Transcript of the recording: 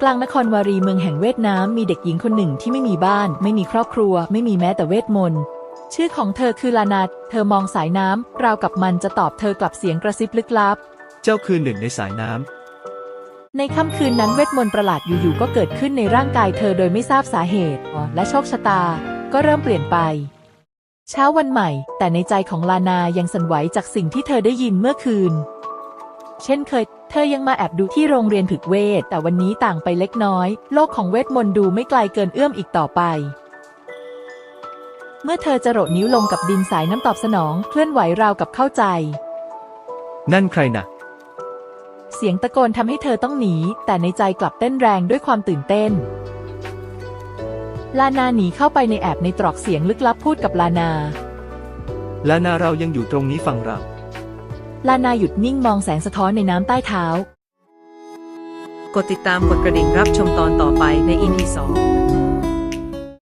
กลางนครวารีเมืองแห่งเวทน้ำมีเด็กหญิงคนหนึ่งที่ไม่มีบ้าน ไม่มีครอบครัว ไม่มีแม้แต่เวทมนต์ชื่อของเธอคือลานาเธอมองสายน้ำราวกับมันจะตอบเธอกลับเสียงกระซิบลึกลับ เจ้าคือหนึ่งในสายน้ำ ในค่ำคืนนั้นเวทมนต์ประหลาดอยู่ๆก็เกิดขึ้นในร่างกายเธอโดยไม่ทราบสาเหตุ และโชคชะตาก็เริ่มเปลี่ยนไป เช้าวันใหม่ แต่ในใจของลานายังสั่นไหวจากสิ่งที่เธอได้ยินเมื่อคืน เช่นเคย เธอยังมาแอบดูที่โรงเรียนผึกเวท แต่วันนี้ต่างไปเล็กน้อย โลกของเวทมนต์ดูไม่ไกลเกินเอื้อมอีกต่อไป เมื่อเธอจะโรดนิ้วลงกับดินสายน้ำตอบสนอง เคลื่อนไหวราวกับเข้าใจ นั่นใครนะเสียงตะโกนทำให้เธอต้องหนี แต่ในใจกลับเต้นแรงด้วยความตื่นเต้น ลานาหนีเข้าไปในแอบในตรอกเสียงลึกลับพูดกับลานาและนาเรายังอยู่ตรงนี้ฟังเรา ลานาหยุดนิ่งมองแสงสะท้อนในน้ำใต้เท้า กดติดตามกดกระดิ่งรับชมตอนต่อไปใน EP 2